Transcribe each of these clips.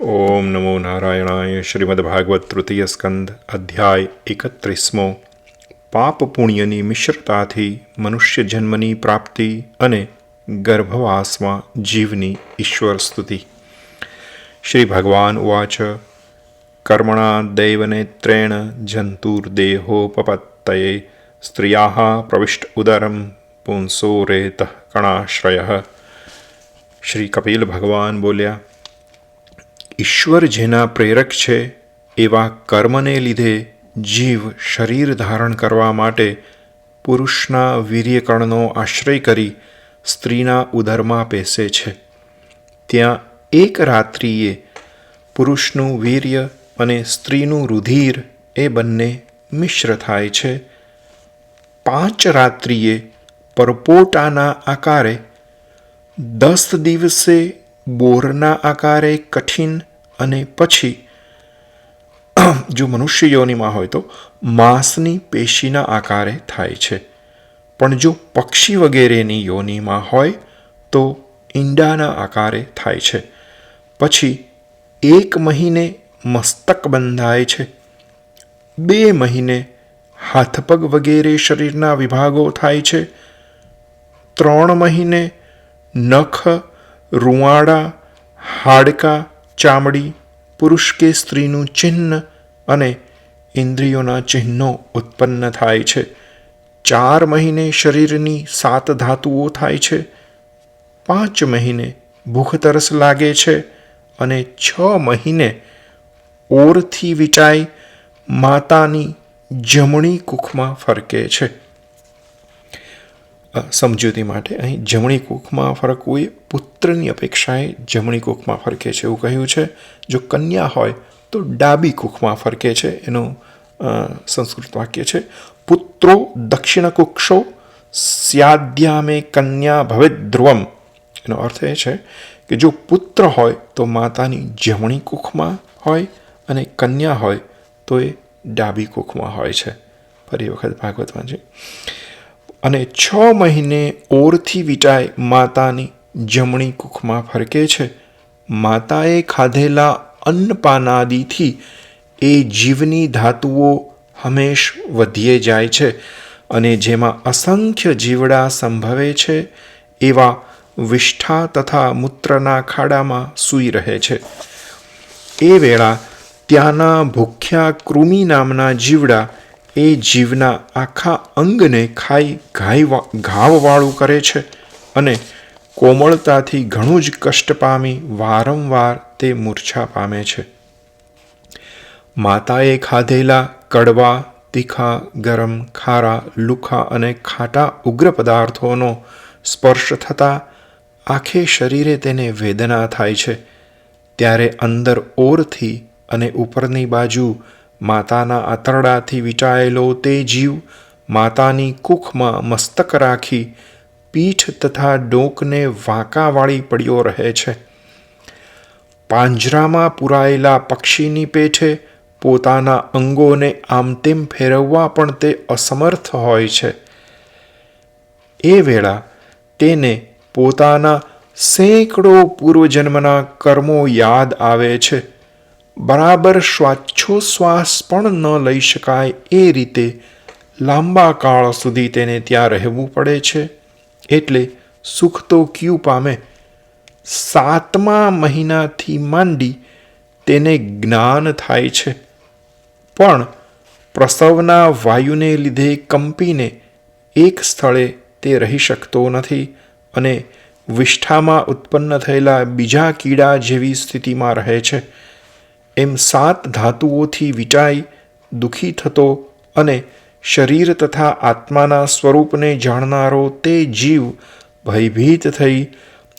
ઓમ નમો નારાયણાય શ્રીમદ ભાગવત તૃતીય સ્કંદ અધ્યાય એકત્રીસમો પાપ પુણ્યની મિશ્રતાથી મનુષ્ય જન્મની પ્રાપ્તિ અને ગર્ભવાસમાં જીવની ઈશ્વર સ્તુતિ શ્રી ભગવાન ઉવાચ કર્મણા દૈવનેત્રેણ જંતુર્દેહોપપત્તયે સ્ત્રિયા પ્રવિષ્ટ ઉદરમ પુંસો રેત કણાશ્રય શ્રી કપિલ ભગવાન બોલ્યા ઈશ્વર જેના પ્રેરક છે, એવા કર્મને લીધે જીવ શરીર ધારણ કરવા માટે પુરુષના વીર્યકણનો આશ્રય કરી સ્ત્રીના ઉદરમાં પેસે છે. ત્યાં એક રાત્રિએ પુરુષનું વીર્ય અને સ્ત્રીનું રુધિર એ બંને મિશ્ર થાય છે. પાંચ રાત્રિએ પરપોટાના આકારે દસ દિવસે બોરના આકારે કઠિન અને પછી, જો મનુષ્ય યોનિમાં હોય તો માંસની પેશીના આકારે થાય છે. પણ જો પક્ષી વગેરેની યોનિમાં હોય તો ઈંડાના આકારે થાય છે. પછી, એક મહિને મસ્તક બંધાય છે. બે મહિને હાથપગ વગેરે શરીરના વિભાગો થાય છે. ત્રણ મહિને નખ, રૂવાડા, હાડકાં ચામડી, પુરુષ કે સ્ત્રીનું ચિહ્ન અને ઇન્દ્રિયોના ચિહ્નો ઉત્પન્ન થાય છે. ચાર મહિને શરીરની સાત ધાતુઓ થાય છે. પાંચ મહિને ભૂખ તરસ લાગે છે અને છ મહિને ઓરથી વિચાઈ માતાની જમણી કુખમાં ફરકે છે. સમજૂતી માટે અહીં જમણી કુખમાં ફરકવું એ પુત્રની અપેક્ષાએ જમણી કુખમાં ફરકે છે એવું કહ્યું છે. જો કન્યા હોય તો ડાબી કુખમાં ફરકે છે, એનું સંસ્કૃત વાક્ય છે. પુત્રો દક્ષિણ કુક્ષો, સ્યાદ્યામે કન્યા ભવે ધ્રુવમ. એનો અર્થ એ છે કે જો પુત્ર હોય તો માતાની જમણી કુખમાં હોય અને કન્યા હોય તો એ ડાબી કુખમાં હોય છે. ફરી વખત ભાગવત છે. અને છ મહિને ઓરથી વીંટાય માતાની જમણી કુખમાં ફરકે છે. માતાએ ખાધેલા અન્નપાનાદિથી એ જીવની ધાતુઓ હંમેશ વધીએ જાય છે અને જેમાં અસંખ્ય જીવડા સંભવે છે એવા વિષ્ઠા તથા મૂત્રના ખાડામાં સૂઈ રહે છે. એ વેળા ત્યાંના ભૂખ્યા કૃમિ નામના જીવડા એ જીવના આખા અંગને ખાઈ ઘાઈ ઘાવવાળું કરે છે અને કોમળતાથી ઘણું જ કષ્ટ પામી વારંવાર તે મૂર્છા પામે છે. માતાએ ખાધેલા કડવા, તીખા, ગરમ, ખારા, લુખા અને ખાટા ઉગ્ર પદાર્થોનો સ્પર્શ થતાં આખે શરીરે તેને વેદના થાય છે. ત્યારે અંદર ઓરથી અને ઉપરની બાજુ માતાના આંતરડાથી વીંટાયેલો તે જીવ માતાની કુખમાં મસ્તક રાખી પીઠ તથા ડોકને વાંકાવાળી પડ્યો રહે છે. પાંજરામાં પુરાયેલા પક્ષીની પેઠે પોતાના અંગોને આમતેમ ફેરવવા પણ તે અસમર્થ હોય છે. એ વેળા તેને પોતાના સેંકડો પૂર્વજન્મના કર્મો યાદ આવે છે. બરાબર શ્વાસોશ્વાસ પણ ન લઈ શકાય એ રીતે લાંબા કાળ સુધી તેને ત્યાં રહેવું પડે છે. એટલે સુખ તો ક્યુ પામે? સાતમા મહિનાથી માંડી તેને જ્ઞાન થાય છે. પણ પ્રસવના વાયુને લીધે કંપીને એક સ્થળે તે રહી શકતો નથી અને વિષ્ઠામાં ઉત્પન્ન થયેલા બીજા કીડા જેવી સ્થિતિમાં રહે છે. એમ સાત ધાતુઓથી વિચાઈ દુઃખી થતો અને શરીર તથા આત્માના સ્વરૂપને જાણનારો તે જીવ ભયભીત થઈ,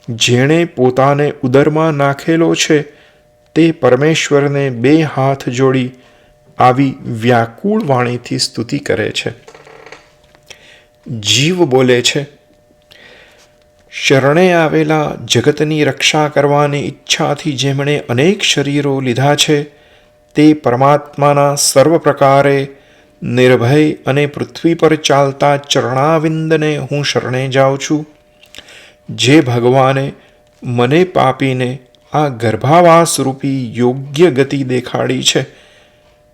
જેણે પોતાને ઉદરમાં નાખેલો છે, તે પરમેશ્વરને બે હાથ જોડી આવી વ્યાકુળ વાણીથી સ્તુતિ કરે છે. જીવ બોલે છે શરણે આવેલા જગતની રક્ષા કરવાની ઈચ્છાથી જેમણે અનેક શરીરો લીધા છે, તે પરમાત્માના સર્વ પ્રકારે નિર્ભય અને પૃથ્વી પર ચાલતા ચરણાવિંદને હું શરણે જાઉં છું. જે ભગવાને મને પાપીને આ ગર્ભાવાસ રૂપી યોગ્ય ગતિ દેખાડી છે,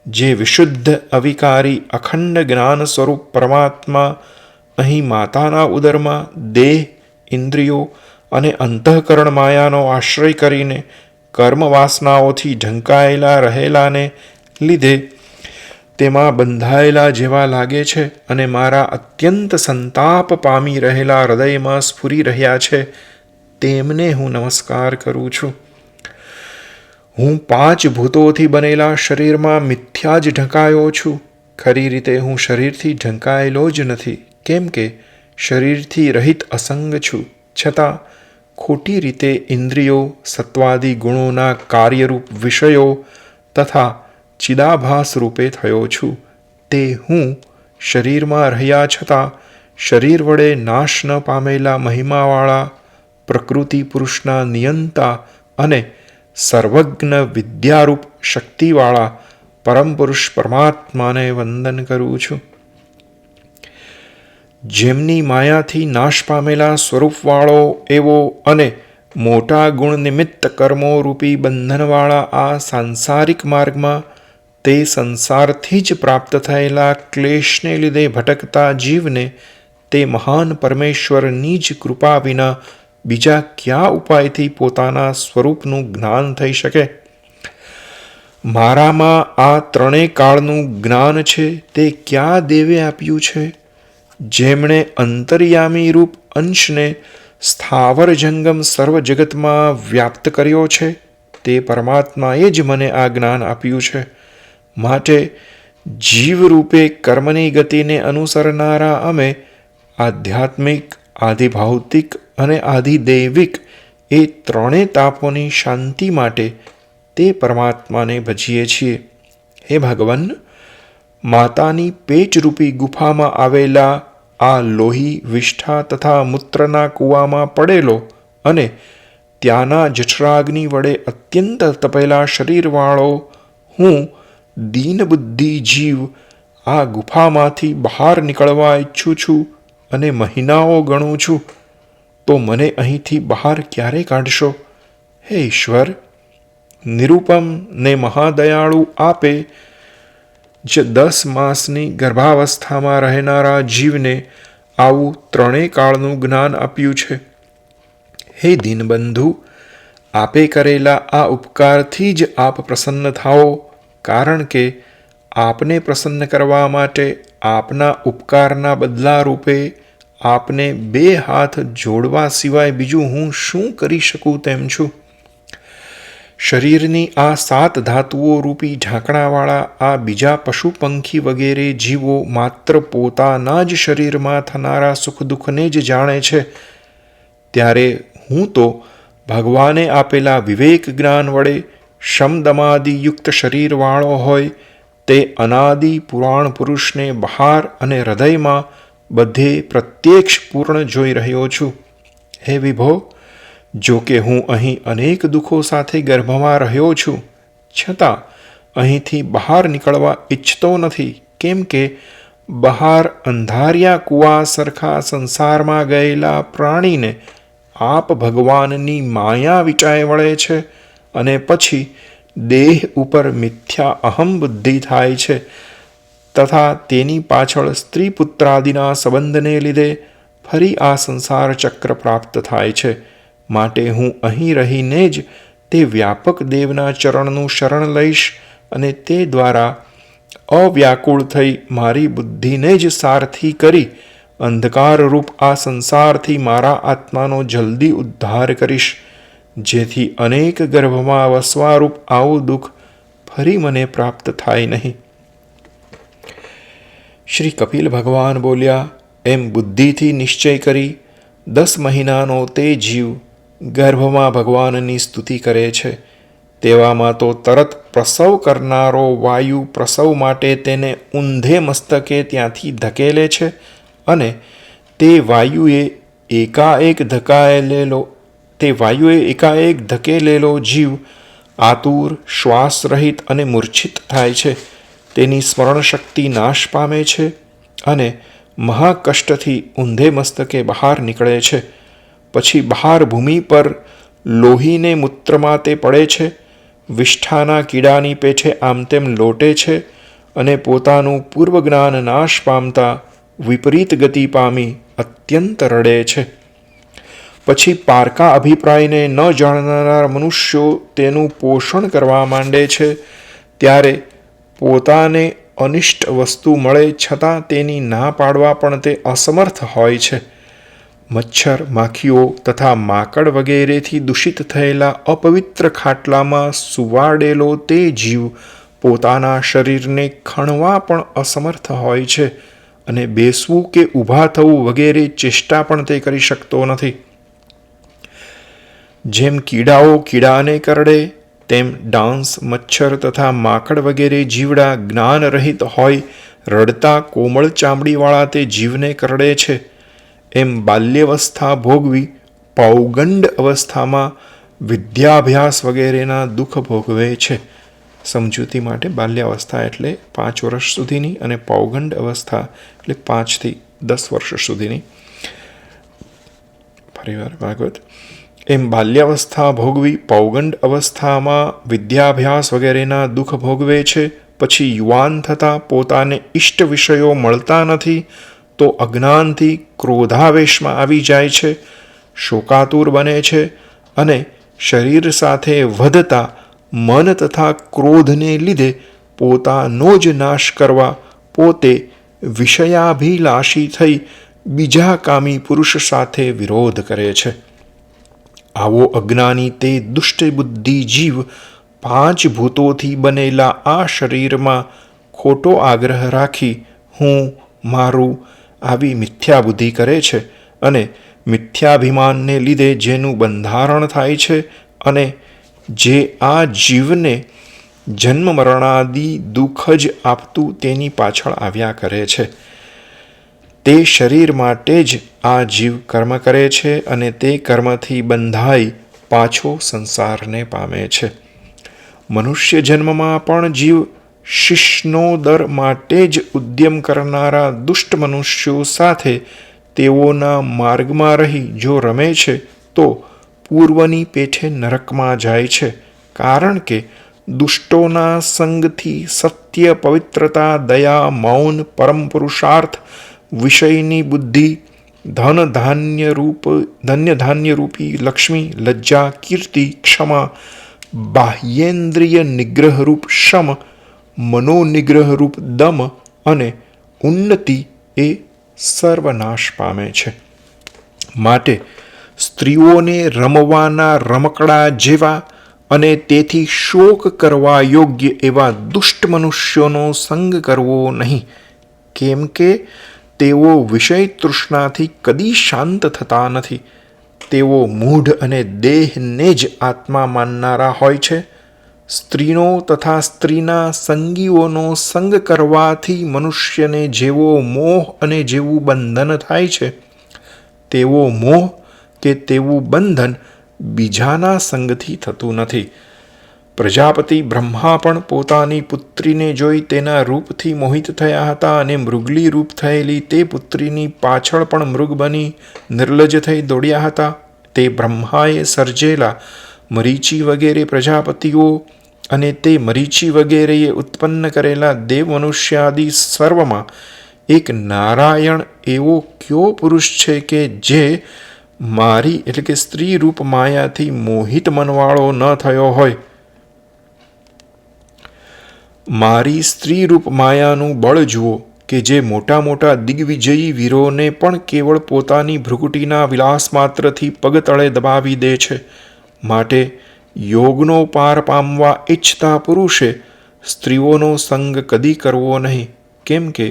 જે વિશુદ્ધ અવિકારી અખંડ જ્ઞાન સ્વરૂપ પરમાત્મા અહીં માતાના ઉદરમાં દેહ ઇન્દ્રિયો અને અંતઃકરણ માયાનો આશ્રય કરીને કર્મ વાસનાઓથી ઢંકાયેલા રહેલાને લીધે તેમાં બંધાયેલા જેવા લાગે છે અને મારા અત્યંત સંતાપ પામી રહેલા હૃદયમાં સ્ફુરી રહ્યા છે, તેમને હું નમસ્કાર કરું છું. હું પાંચ ભૂતોથી બનેલા શરીરમાં મિથ્યા જ ઢંકાયો છું. ખરી રીતે હું શરીરથી ઢંકાયેલો જ નથી. કેમ કે શરીરથી રહિત અસંગ છું. છતાં ખોટી રીતે ઇન્દ્રિયો, સત્વાદી ગુણોના કાર્યરૂપ વિષયો તથા ચિદાભાસ રૂપે થયો છું. તે હું શરીરમાં રહ્યા છતાં શરીર વડે નાશ ન પામેલા મહિમાવાળા, પ્રકૃતિ પુરુષના નિયંતા અને સર્વજ્ઞ વિદ્યારૂપ શક્તિવાળા પરમ પુરુષ પરમાત્માને વંદન કરું છું. જેમની માયાથી નાશ પામેલા સ્વરૂપવાળો એવો અને મોટા ગુણ નિમિત્ત કર્મો રૂપી બંધનવાળા આ સાંસારિક માર્ગમાં તે સંસારથી જ પ્રાપ્ત થયેલા ક્લેશને લીધે ભટકતા જીવને તે મહાન પરમેશ્વરની જ કૃપા વિના બીજા કયા ઉપાયથી પોતાના સ્વરૂપનું જ્ઞાન થઈ શકે? મારામાં આ ત્રણેય કાળનું જ્ઞાન છે તે ક્યાં દેવે આપ્યું છે? જેમણે અંતર્યામી રૂપ અંશને સ્થાવર જંગમ સર્વ જગતમાં વ્યાપ્ત કર્યો છે, તે પરમાત્માએ જ મને આ જ્ઞાન આપ્યું છે. માટે જીવરૂપે કર્મની ગતિને અનુસરનારા અમે આધ્યાત્મિક આધિભૌતિક અને આધિદૈવિક એ ત્રણેય તાપોની શાંતિ માટે તે પરમાત્માને ભજીએ છીએ. હે ભગવાન, માતાની પેચરૂપી ગુફામાં આવેલા આ લોહી વિષ્ઠા તથા મૂત્રના કૂવામાં પડેલો અને ત્યાંના જઠરાગ્નિ વડે અત્યંત તપેલા શરીરવાળો હું દીનબુદ્ધિ જીવ આ ગુફામાંથી બહાર નીકળવા ઈચ્છું છું અને મહિનાઓ ગણું છું. તો મને અહીંથી બહાર ક્યારે કાઢશો? હે ઈશ્વર, નિરૂપમ ને મહાદયાળુ આપે જે દસ માસની ગર્ભાવસ્થામાં રહેનારા જીવને આવું ત્રણેય કાળનું જ્ઞાન આપ્યું છે. હે દીનબંધુ, આપે કરેલા આ ઉપકારથી જ આપ પ્રસન્ન થાઓ, કારણ કે આપને પ્રસન્ન કરવા માટે આપના ઉપકારના બદલા રૂપે આપને બે હાથ જોડવા સિવાય બીજું હું શું કરી શકું તેમ છું? શરીરની આ સાત ધાતુઓ રૂપી ઢાંકણાવાળા, આ બીજા પશુ પંખી વગેરે જીવો માત્ર પોતાના જ શરીરમાં થનારા સુખ દુઃખને જ જાણે છે. ત્યારે હું તો ભગવાને આપેલા વિવેક જ્ઞાન વડે શમદમાદિયુક્ત શરીરવાળો હોય, તે અનાદિ પુરાણ પુરુષને બહાર અને હૃદયમાં બધે પ્રત્યક્ષ પૂર્ણ જોઈ રહ્યો છું. હે વિભો જો કે હું અહીં અનેક દુઃખો સાથે ગર્ભમાં રહ્યો છું, છતાં અહીંથી બહાર નીકળવા ઈચ્છતો નથી, કેમ કે બહાર અંધારિયા કુવા સરખા સંસારમાં ગયેલા પ્રાણીને આપ ભગવાનની માયા વિચાય વળે છે અને પછી દેહ ઉપર મિથ્યા અહમ બુદ્ધિ થાય છે તથા તેની પાછળ સ્ત્રી પુત્રાદિના સંબંધને લીધે ફરી આ સંસાર ચક્ર પ્રાપ્ત થાય છે. માટે હું અહીં રહીને જ તે વ્યાપક દેવના ચરણનું શરણ લઈશ અને તે દ્વારા અવ્યાકુળ થઈ મારી બુદ્ધિને જ સારથી કરી અંધકારરૂપ આ સંસારથી મારા આત્માનો જલ્દી ઉદ્ધાર કરીશ, જેથી અનેક ગર્ભમાં વસવારૂપ આવું દુઃખ ફરી મને પ્રાપ્ત થાય નહીં. શ્રી કપિલ ભગવાન બોલ્યા, એમ બુદ્ધિથી નિશ્ચય કરી, દસ મહિનાનો તે જીવ ગર્ભમાં ભગવાનની સ્તુતિ કરે છે. તેવામાં તો તરત પ્રસવ કરનારો વાયુ પ્રસવ માટે તેને ઊંધે મસ્તકે ત્યાંથી ધકેલે છે અને તે વાયુએ એકાએક ધકાયેલો તે વાયુએ એકાએક ધકેલેલો જીવ આતુર, શ્વાસરહિત અને મૂર્છિત થાય છે. તેની સ્મરણ શક્તિ નાશ પામે છે અને મહાકષ્ટથી ઊંધે મસ્તકે બહાર નીકળે છે. પછી બહાર ભૂમિ પર લોહીને મૂત્રમાં તે પડે છે, વિષ્ઠાના કીડાની પેઠે આમ તેમ લોટે છે અને પોતાનું પૂર્વજ્ઞાન નાશ પામતા વિપરીત ગતિ પામી અત્યંત રડે છે. પછી પારકા અભિપ્રાયને ન જાણનારા મનુષ્યો તેનું પોષણ કરવા માંડે છે, ત્યારે પોતાને અનિષ્ટ વસ્તુ મળે છતાં તેની ના પાડવા પણ તે અસમર્થ હોય છે. મચ્છર, માખીઓ તથા માકડ વગેરેથી દૂષિત થયેલા અપવિત્ર ખાટલામાં સુવાડેલો તે જીવ પોતાના શરીરને ખણવા પણ અસમર્થ હોય છે અને બેસવું કે ઊભા થવું વગેરે ચેષ્ટા પણ તે કરી શકતો નથી. જેમ કીડાઓ કીડાને કરડે, તેમ ડાન્સ મચ્છર તથા માકડ વગેરે જીવડા જ્ઞાન રહિત હોય, રડતા કોમળ ચામડીવાળા તે જીવને કરડે છે. એમ બાલ્યવસ્થા ભોગવી પૌગંડ અવસ્થામાં વિદ્યાભ્યાસ વગેરેના દુઃખ ભોગવે છે. સમજૂતી માટે બાલ્યાવસ્થા એટલે પાંચ વર્ષ સુધીની અને પૌગંડ અવસ્થા એટલે પાંચથી દસ વર્ષ સુધીની. ફરીવાર ભાગવત. એમ બાલ્યાવસ્થા ભોગવી પૌગંડ અવસ્થામાં વિદ્યાભ્યાસ વગેરેના દુઃખ ભોગવે છે. પછી યુવાન થતાં પોતાને ઇષ્ટ વિષયો મળતા નથી. તો અજ્ઞાનથી ક્રોધાવેશમાં આવી જાય છે, શોકાતુર બને છે અને શરીર સાથે વધતા મન તથા ક્રોધને લીધે પોતાનો જ નાશ કરવા પોતે વિષયાભિલાષી થઈ બીજા કામી પુરુષ સાથે વિરોધ કરે છે. આવો અજ્ઞાની તે દુષ્ટ બુદ્ધિ જીવ પાંચ ભૂતોથી બનેલા આ શરીરમાં ખોટો આગ્રહ રાખી હું, મારું આવી મિથ્યા બુદ્ધિ કરે છે અને મિથ્યાભિમાનને લીધે જેનું બંધારણ થાય છે અને જે આ જીવને જન્મ મરણાદિ દુઃખ જ આપતું તેની પાછળ આવ્યા કરે છે. તે શરીર માટે જ આ જીવ કર્મ કરે છે અને તે કર્મથી બંધાઈ પાછો સંસારને પામે છે. મનુષ્ય જન્મમાં પણ જીવ શિષ્ણોદર માટે જ ઉદ્યમ કરનારા દુષ્ટ મનુષ્યો સાથે તેઓના માર્ગમાં રહી જો રમે છે, તો પૂર્વની પેઠે નરકમાં જાય છે. કારણ કે દુષ્ટોના સંગથી સત્ય, પવિત્રતા, દયા, મૌન, પરમ પુરુષાર્થ, વિષયની બુદ્ધિ, ધન ધાન્ય રૂપ, ધન્ય ધાન્ય રૂપી લક્ષ્મી, લજ્જા, કીર્તિ, ક્ષમા, બાહ્યેન્દ્રિય નિગ્રહરૂપ શમ મનોનિગ્રહરૂપ દમ અને ઉન્નતિ એ સર્વનાશ પામે છે. માટે સ્ત્રીઓને રમવાના રમકડા જેવા અને તેથી શોક કરવા યોગ્ય એવા દુષ્ટ મનુષ્યોનો સંગ કરવો નહીં. કેમ કે તેઓ વિષય તૃષ્ણાથી કદી શાંત થતા નથી. તેઓ મૂઢ અને દેહને જ આત્મા માનનારા હોય છે. સ્ત્રીનો તથા સ્ત્રીના સંગીઓનો સંગ કરવાથી મનુષ્યને જેવો મોહ અને જેવું બંધન થાય છે, તેવો મોહ કે તેવું બંધન બીજાના સંગથી થતું નથી. પ્રજાપતિ બ્રહ્મા પણ પોતાની પુત્રીને જોઈ તેના રૂપથી મોહિત થયા હતા અને મૃગલી રૂપ થયેલી તે પુત્રીની પાછળ પણ મૃગ બની નિર્લજ થઈ દોડ્યા હતા. તે બ્રહ્માએ સર્જેલા મરીચી વગેરે પ્રજાપતિઓ અને તે મરીચી વગેરેએ ઉત્પન્ન કરેલા દેવ મનુષ્યાદિ સર્વમાં એક નારાયણ એવો કયો પુરુષ છે કે જે મારી એટલે કે સ્ત્રી રૂપ માયાથી મોહિત મનવાળો ન થયો હોય? મારી સ્ત્રી રૂપ માયાનું બળ જુઓ કે જે મોટા મોટા દિગ્વિજયી વીરોને પણ કેવળ પોતાની ભ્રુકુટીના વિલાસ માત્રથી પગતળે દબાવી દે છે. માટે યોગનો પાર પામવા ઈચ્છતા પુરુષે સ્ત્રીઓનો સંગ કદી કરવો નહીં. કેમ કે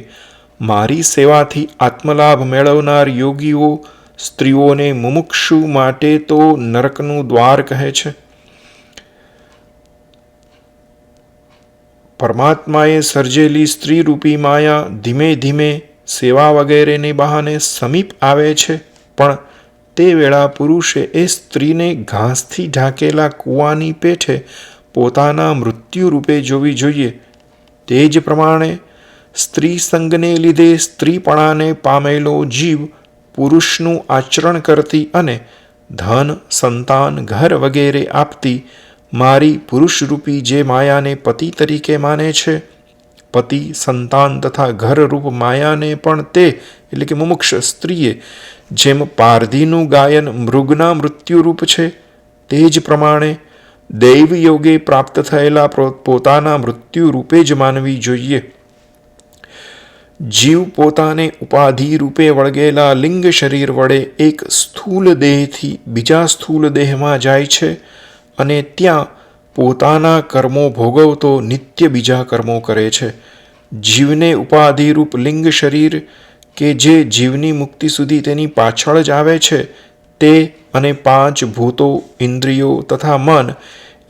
મારી સેવાથી આત્મલાભ મેળવનાર યોગીઓ સ્ત્રીઓને મુમુક્ષુ માટે તો નરકનું દ્વાર કહે છે. પરમાત્માએ સર્જેલી સ્ત્રી રૂપી માયા ધીમે ધીમે સેવા વગેરેને બહાને સમીપ આવે છે, પણ તે વેળા પુરુષે એ સ્ત્રીને ઘાસથી ઢાંકેલા કૂવાની પેઠે પોતાના મૃત્યુ રૂપે જોવી જોઈએ. તે જ પ્રમાણે સ્ત્રી સંગને લીધે સ્ત્રીપણાને પામેલો જીવ પુરુષનું આચરણ કરતી અને ધન, સંતાન, ઘર વગેરે આપતી મારી પુરુષરૂપી જે માયાને પતિ તરીકે માને છે પતિ, સંતાન તથા ઘરરૂપ માયાને પણ તે, એટલે કે મુમુક્ષ સ્ત્રીએ, જેમ પારધીનું ગાયન મૃગના મૃત્યુરૂપ છે, તે જ પ્રમાણે દૈવ યોગે પ્રાપ્ત થયેલા પોતાના મૃત્યુ રૂપે જ માનવી જોઈએ. જીવ પોતાને ઉપાધિ રૂપે વળગેલા લિંગ શરીર વડે એક સ્થૂલ દેહથી બીજા સ્થૂલ દેહમાં જાય છે અને ત્યાં પોતાના કર્મો ભોગવતો નિત્ય બીજા કર્મો કરે છે. જીવને ઉપાધિરૂપ લિંગ શરીર કે જે જીવની મુક્તિ સુધી તેની પાછળ જ આવે છે, તે અને પાંચ ભૂતો, ઇન્દ્રિયો તથા મન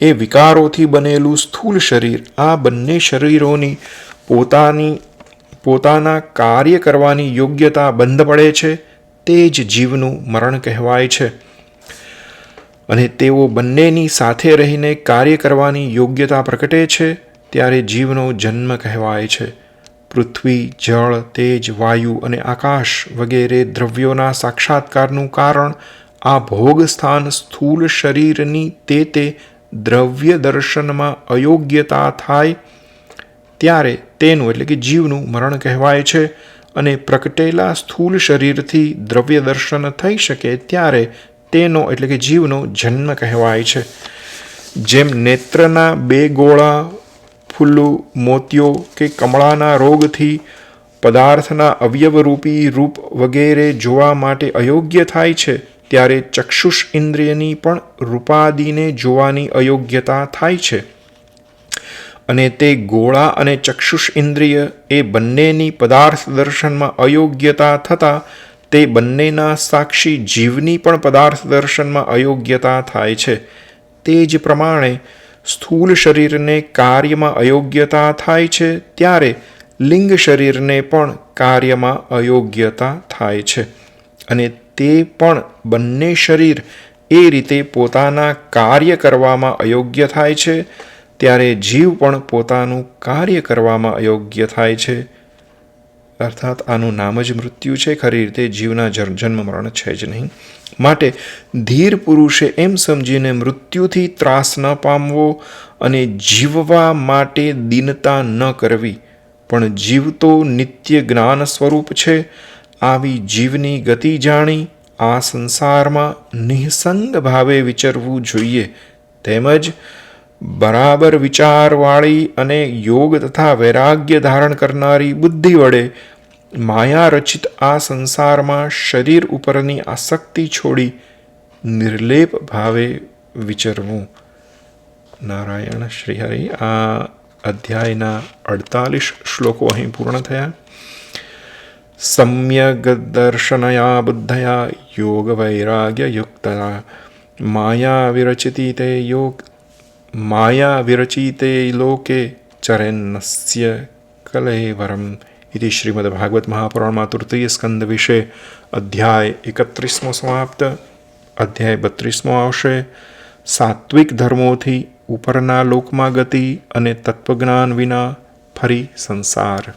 એ વિકારોથી બનેલું સ્થૂળ શરીર, આ બંને શરીરોની પોતાની, પોતાના કાર્ય કરવાની યોગ્યતા બંધ પડે છે, તે જ જીવનું મરણ કહેવાય છે. અને તેઓ બંનેની સાથે રહીને કાર્ય કરવાની યોગ્યતા પ્રકટે છે, ત્યારે જીવનો જન્મ કહેવાય છે. પૃથ્વી, જળ, તેજ, વાયુ અને આકાશ વગેરે દ્રવ્યોના સાક્ષાત્કારનું કારણ આ ભોગ સ્થાન સ્થૂળ શરીરની તે તે દ્રવ્ય દર્શનમાં અયોગ્યતા થાય, ત્યારે તેનું એટલે કે જીવનું મરણ કહેવાય છે અને પ્રકટેલા સ્થૂળ શરીરથી દ્રવ્ય દર્શન થઈ શકે ત્યારે તેનો એટલે કે જીવનો જન્મ કહેવાય છે. જેમ નેત્રના બે ગોળા ફૂલ્લું મોતિયો કે કમળાના રોગથી પદાર્થના અવયવરૂપી રૂપ વગેરે જોવા માટે અયોગ્ય થાય છે, ત્યારે ચક્ષુષ ઇન્દ્રિયની પણ રૂપાદિને જોવાની અયોગ્યતા થાય છે. અને તે ગોળા અને ચક્ષુષ ઇન્દ્રિય એ બંનેની પદાર્થ દર્શનમાં અયોગ્યતા થતાં તે બંનેના સાક્ષી જીવની પણ પદાર્થ દર્શનમાં અયોગ્યતા થાય છે. તે જ પ્રમાણે સ્થૂલ શરીરને કાર્યમાં અયોગ્યતા થાય છે, ત્યારે લિંગ શરીરને પણ કાર્યમાં અયોગ્યતા થાય છે. અને તે પણ બંને શરીર એ રીતે પોતાના કાર્ય કરવામાં અયોગ્ય થાય છે, ત્યારે જીવ પણ પોતાનું કાર્ય કરવામાં અયોગ્ય થાય છે. અર્થાત આનું નામ જ મૃત્યુ છે. ખરી રીતે જીવના જન્મ મરણ છે જ નહીં. માટે ધીર પુરુષે એમ સમજીને મૃત્યુથી ત્રાસ ન પામવો અને જીવવા માટે દીનતા ન કરવી, પણ જીવતો નિત્ય જ્ઞાન સ્વરૂપ છે. આવી જીવની ગતિ જાણી આ સંસારમાં નિઃસંગ ભાવે વિચરવું જોઈએ. તેમજ બરાબર વિચારવાળી અને યોગ તથા વૈરાગ્ય ધારણ કરનારી બુદ્ધિ વડે માયા રચિત આ સંસારમાં શરીર ઉપરની આસક્તિ છોડી નિર્લેપ ભાવે વિચરવું. નારાયણ શ્રી હરિ આ અધ્યાયના અડતાલીસ શ્લોકો અહીં પૂર્ણ થયા. સમ્યગ દર્શનયા બુદ્ધયા યોગ વૈરાગ્ય યુક્તયા. માયા વિરચિતી તે યોગ માયા વિરચિતે લોકે ચરેન્નસ્ય કલેવરમ ઇતિ શ્રીમદ્ભાગવત મહાપુરાણમાં તૃતીય સ્કંદ વિશે અધ્યાય એકત્રીસમો સમાપ્ત અધ્યાય બત્રીસમો આવશે સાત્વિક ધર્મોથી ઉપરના લોકમાં ગતિ અને તત્વજ્ઞાન વિના ફરી સંસાર